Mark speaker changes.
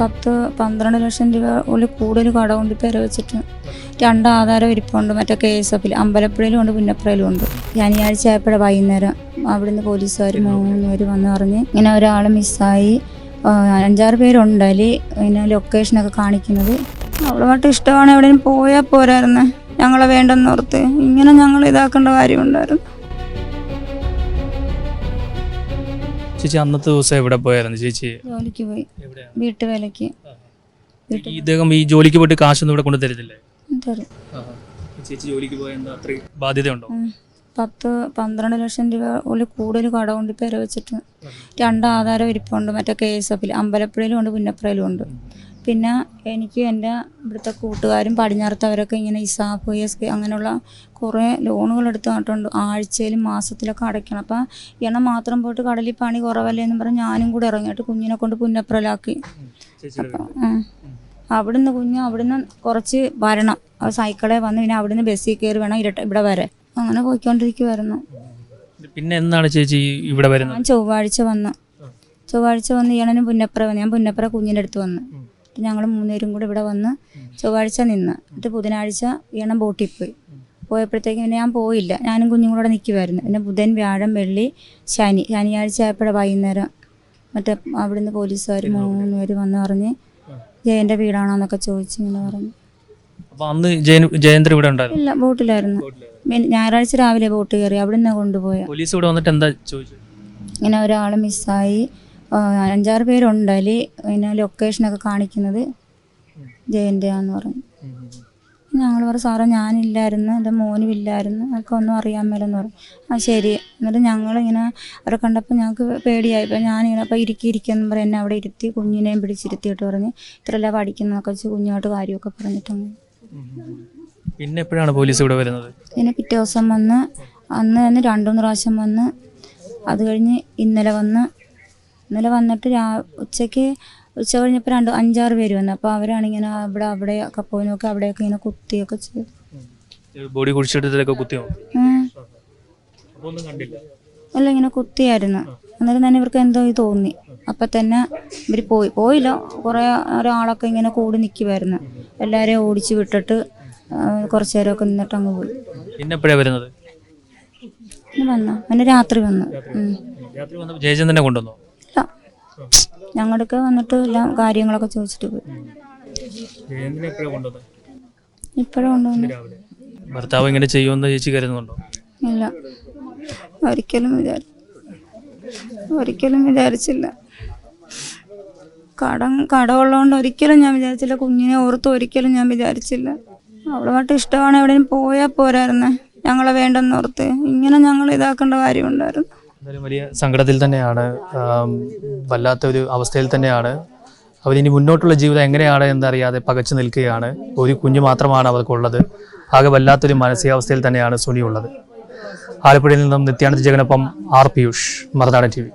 Speaker 1: പത്ത് പന്ത്രണ്ട് ലക്ഷം രൂപ ഉള്ളിൽ കൂടുതൽ കടമുണ്ട് പേര് വെച്ചിട്ട് രണ്ട് ആധാരം ഇരിപ്പുണ്ട് മറ്റേ കെ എസ് എഫിൽ അമ്പലപ്പുഴയിലും ഉണ്ട് പുന്നപ്പുഴയിലും ഉണ്ട്. ശനിയാഴ്ച ആയപ്പോഴെ വൈകുന്നേരം അവിടുന്ന് പോലീസുകാർ മൂന്നുപേർ വന്ന് പറഞ്ഞ് ഇങ്ങനെ ഒരാൾ മിസ്സായി. അഞ്ചാറ് പേരുണ്ട് അതിൽ ഇങ്ങനെ ലൊക്കേഷനൊക്കെ കാണിക്കുന്നത്. അവളുമായിട്ട് ഇഷ്ടമാണ് എവിടെയും പോയാൽ പോരായിരുന്നു. ഞങ്ങളെ വേണ്ടെന്നോർത്ത് ഇങ്ങനെ ഞങ്ങൾ ഇതാക്കേണ്ട കാര്യമുണ്ടായിരുന്നു.
Speaker 2: ചേച്ചി അന്നത്തെ ദിവസം എവിടെ പോയായിരുന്നു ചേച്ചി?
Speaker 1: ജോലിക്ക് പോയി.
Speaker 2: എവിടെയാണ്
Speaker 1: വീട്ടുവേലയ്ക്ക്.
Speaker 2: ഇദ്ദേഹം ഈ ജോലിക്ക് പോയിട്ട് കാശൊന്നും ഇവിടെ കൊണ്ടു തരത്തില്ലേ?
Speaker 1: തരും.
Speaker 2: ചേച്ചി ജോലിക്ക് പോയ എന്താ അത്രയും ബാധ്യതയുണ്ടോ.
Speaker 1: പത്ത് പന്ത്രണ്ട് ലക്ഷം രൂപ ഉള്ളിൽ കൂടുതൽ കടമുണ്ട് പേരെ വെച്ചിട്ട്. രണ്ട് ആധാരം ഇരിപ്പുണ്ട് മറ്റേ കെ എസ് എഫിൽ അമ്പലപ്പുഴയിലും ഉണ്ട് പുന്നപ്പുഴയിലും ഉണ്ട്. പിന്നെ എനിക്ക് എന്റെ ഇവിടുത്തെ കൂട്ടുകാരും പടിഞ്ഞാറത്തവരൊക്കെ ഇങ്ങനെ ഇസാഫ് എസ് കെ അങ്ങനെയുള്ള കുറേ ലോണുകൾ എടുത്ത് നട്ടുണ്ട് ആഴ്ചയിലും മാസത്തിലൊക്കെ അടയ്ക്കണം. അപ്പം എണ്ണ മാത്രം പോയിട്ട് കടലിൽ പണി കുറവല്ലേ എന്ന് പറഞ്ഞ് ഞാനും കൂടെ ഇറങ്ങിയിട്ട് കുഞ്ഞിനെ കൊണ്ട്
Speaker 2: പുന്നപ്രലാക്കി.
Speaker 1: അപ്പം. അവിടുന്ന് കുഞ്ഞ് അവിടുന്ന് കുറച്ച് വരണം. ആ സൈക്കിളെ വന്ന് പിന്നെ അവിടുന്ന് ബസ്സിൽ കയറി വേണം ഇരട്ട ഇവിടെ വരെ. അങ്ങനെ പോയിക്കൊണ്ടിരിക്കുമായിരുന്നു
Speaker 2: വീട്. പിന്നെ എന്നാണ് ചേച്ചി ഇവിടെ വരുന്നത്?
Speaker 1: ഞാൻ ചൊവ്വാഴ്ച വന്നു. ചൊവ്വാഴ്ച വന്ന് ഇയണനും പുന്നപ്പുറ വന്നു. ഞാൻ പുന്നപ്പുറ കുഞ്ഞിന്റെ അടുത്ത് വന്നു. ഞങ്ങൾ മൂന്നുപേരും കൂടെ ഇവിടെ വന്ന് ചൊവ്വാഴ്ച നിന്ന്. എന്നിട്ട് ബുധനാഴ്ച വീണം ബോട്ടിൽ പോയി. പോയപ്പോഴത്തേക്കും പിന്നെ ഞാൻ പോയില്ല. ഞാനും കുഞ്ഞും കൂടെ നിൽക്കുമായിരുന്നു പിന്നെ ബുധൻ വ്യാഴം വെള്ളി ശനി. ശനിയാഴ്ച ആയപ്പോഴാണ് വൈകുന്നേരം മറ്റേ അവിടുന്ന് പോലീസുകാർ മൂന്ന് പേര് വന്ന് പറഞ്ഞ് ജയന്റെ വീടാണോന്നൊക്കെ ചോദിച്ചു ഇങ്ങനെ പറഞ്ഞു.
Speaker 2: അന്ന് ജയേന്ദ്ര ഇവിടെ ഉണ്ടായിരുന്നു?
Speaker 1: ഇല്ല ബോട്ടിലായിരുന്നു. ഞായറാഴ്ച രാവിലെ ബോട്ട് കയറി അവിടുന്ന് കൊണ്ടുപോയ.
Speaker 2: പോലീസ് ഇവിടെ വന്നിട്ട് എന്താ ചോദിച്ചു
Speaker 1: ഇങ്ങനെ ഒരാൾ മിസ്സായി. അഞ്ചാറ് പേരുണ്ട് അതിൽ പിന്നെ ലൊക്കേഷനൊക്കെ കാണിക്കുന്നത് ജയന്റെ ആന്ന് പറഞ്ഞു ഞങ്ങൾ പറഞ്ഞു സാറേ ഞാനില്ലായിരുന്നു എന്റെ മോനും ഇല്ലായിരുന്നു എനിക്ക് ഒന്നും അറിയാൻ മേലെന്ന് പറഞ്ഞു. ആ ശരി. എന്നിട്ട് ഞങ്ങളിങ്ങനെ അവരെ കണ്ടപ്പോൾ ഞങ്ങൾക്ക് പേടിയായി. ഇപ്പം ഞാനിങ്ങനെ അപ്പോൾ ഇരിക്കി ഇരിക്കുമെന്ന് പറഞ്ഞ് എന്നെ അവിടെ ഇരുത്തി കുഞ്ഞിനെയും പിടിച്ചിരുത്തിയിട്ട് പറഞ്ഞ് ഇത്രയല്ല പഠിക്കുന്നതൊക്കെ വെച്ച് കുഞ്ഞുമായിട്ട് കാര്യമൊക്കെ പറഞ്ഞിട്ടങ്ങ്
Speaker 2: പിന്നെ എപ്പോഴാണ് പോലീസ് ഇവിടെ വരുന്നത്?
Speaker 1: പിന്നെ പിറ്റേ ദിവസം വന്ന് അന്ന് തന്നെ രണ്ടു മൂന്ന് പ്രാവശ്യം വന്ന് അത് കഴിഞ്ഞ് ഇന്നലെ വന്ന് ഇന്നലെ വന്നിട്ട് രാ ഉച്ചയ്ക്ക് ഉച്ച കഴിഞ്ഞപ്പോൾ രണ്ട് അഞ്ചാറ് പേര് വന്നു. അപ്പോൾ അവരാണിങ്ങനെ അവിടെ ഒക്കെ പോയി നോക്കി അവിടെയൊക്കെ ഇങ്ങനെ കുത്തിയൊക്കെ ചെയ്തു.
Speaker 2: ബോഡി കുത്തിയോ?
Speaker 1: അല്ല ഇങ്ങനെ കുത്തിയായിരുന്നു. അന്നേരം തന്നെ ഇവർക്ക് എന്തോ ഇത് തോന്നി. അപ്പം തന്നെ ഇവർ പോയി. പോയില്ല. കുറേ ഒരാളൊക്കെ ഇങ്ങനെ കൂടി നിൽക്കുമായിരുന്നു എല്ലാവരെയും ഓടിച്ചു വിട്ടിട്ട് കുറച്ച് നേരമൊക്കെ നിന്നിട്ട് അങ്ങ് പോയി.
Speaker 2: പിന്നെ വരുന്നത്?
Speaker 1: വന്നു? പിന്നെ രാത്രി വന്നു.
Speaker 2: രാത്രി. വന്നപ്പോൾ ജയചന്ദ്രനെ കൊണ്ടുവന്നു?
Speaker 1: ഞങ്ങളൊക്കെ വന്നിട്ട് എല്ലാം കാര്യങ്ങളൊക്കെ ചോദിച്ചിട്ട് പോയി. ഇപ്പോഴും കൊണ്ടുവന്നു?
Speaker 2: ഭർത്താവ് ഇങ്ങനെ ചെയ്യുമെന്ന് ചേച്ചി കരുതുന്നുണ്ടോ?
Speaker 1: ഇല്ല. ഒരിക്കലും വിചാരി ഒരിക്കലും വിചാരിച്ചില്ല. കടം കടമുള്ളതുകൊണ്ട് ഒരിക്കലും ഞാൻ വിചാരിച്ചില്ല. കുഞ്ഞിനെ ഓർത്ത് ഒരിക്കലും ഞാൻ വിചാരിച്ചില്ല. അവളുമായിട്ട് ഇഷ്ടമാണ്. എവിടെയും പോയാൽ പോരായിരുന്നേ. ഞങ്ങളെ വേണ്ടെന്നോർത്ത് ഇങ്ങനെ ഞങ്ങൾ ഇതാക്കേണ്ട കാര്യമുണ്ടായിരുന്നു.
Speaker 2: എന്തായാലും വലിയ സങ്കടത്തിൽ തന്നെയാണ് വല്ലാത്തൊരു അവസ്ഥയിൽ തന്നെയാണ്. അവരിനി മുന്നോട്ടുള്ള ജീവിതം എങ്ങനെയാണ് എന്നറിയാതെ പകച്ചു നിൽക്കുകയാണ്. ഒരു കുഞ്ഞു മാത്രമാണ് അവർക്കുള്ളത്. ആകെ വല്ലാത്തൊരു മാനസികാവസ്ഥയിൽ തന്നെയാണ് സുനി ഉള്ളത് ആലപ്പുഴയിൽ നിന്നും Nithyananda ജഗനൊപ്പം R Piyush Marunadan T V.